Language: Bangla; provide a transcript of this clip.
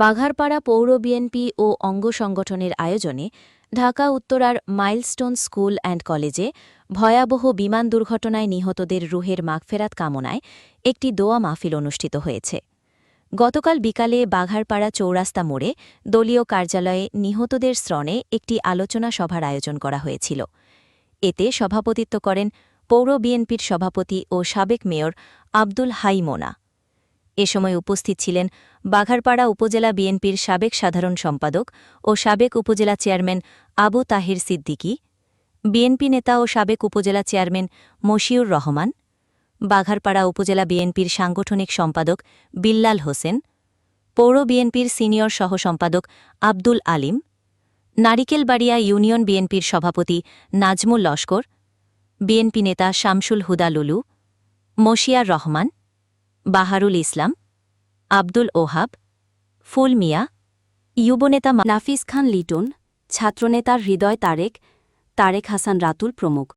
বাঘারপাড়া পৌর বিএনপি ও অঙ্গ সংগঠনের আয়োজনে ঢাকা, উত্তরার মাইলস্টোন স্কুল অ্যান্ড কলেজে ভয়াবহ বিমান দুর্ঘটনায় নিহতদের রুহের মাগফেরাত কামনায় একটি দোয়া মাহফিল অনুষ্ঠিত হয়েছে। গতকাল বিকালে বাঘারপাড়া চৌরাস্তা মোড়ে দলীয় কার্যালয়ে নিহতদের শ্রণে একটি আলোচনা সভার আয়োজন করা হয়েছিল। এতে সভাপতিত্ব করেন পৌর বিএনপির সভাপতি ও সাবেক মেয়র আব্দুল হাই মোনা এ সময় উপস্থিত ছিলেন বাঘারপাড়া উপজেলা বিএনপির সাবেক সাধারণ সম্পাদক ও সাবেক উপজেলা চেয়ারম্যান আবু তাহির সিদ্দিকী, বিএনপি নেতা ও সাবেক উপজেলা চেয়ারম্যান মশিউর রহমান, বাঘারপাড়া উপজেলা বিএনপির সাংগঠনিক সম্পাদক বিল্লাল হোসেন, পৌর বিএনপির সিনিয়র সহ সম্পাদক আব্দুল আলিম, নারিকেলবাড়িয়া ইউনিয়ন বিএনপির সভাপতি নাজমুল লস্কর, বিএনপি নেতা শামসুল হুদা লুলু, মশিয়ার রহমান বাহারুল ইসলাম, আব্দুল ওহাব ফুল মিয়া ইউবনেতা নাফিস খান লিটন ছাত্রনেতার হৃদয় তারেক তারেক হাসান রাতুল প্রমুখ।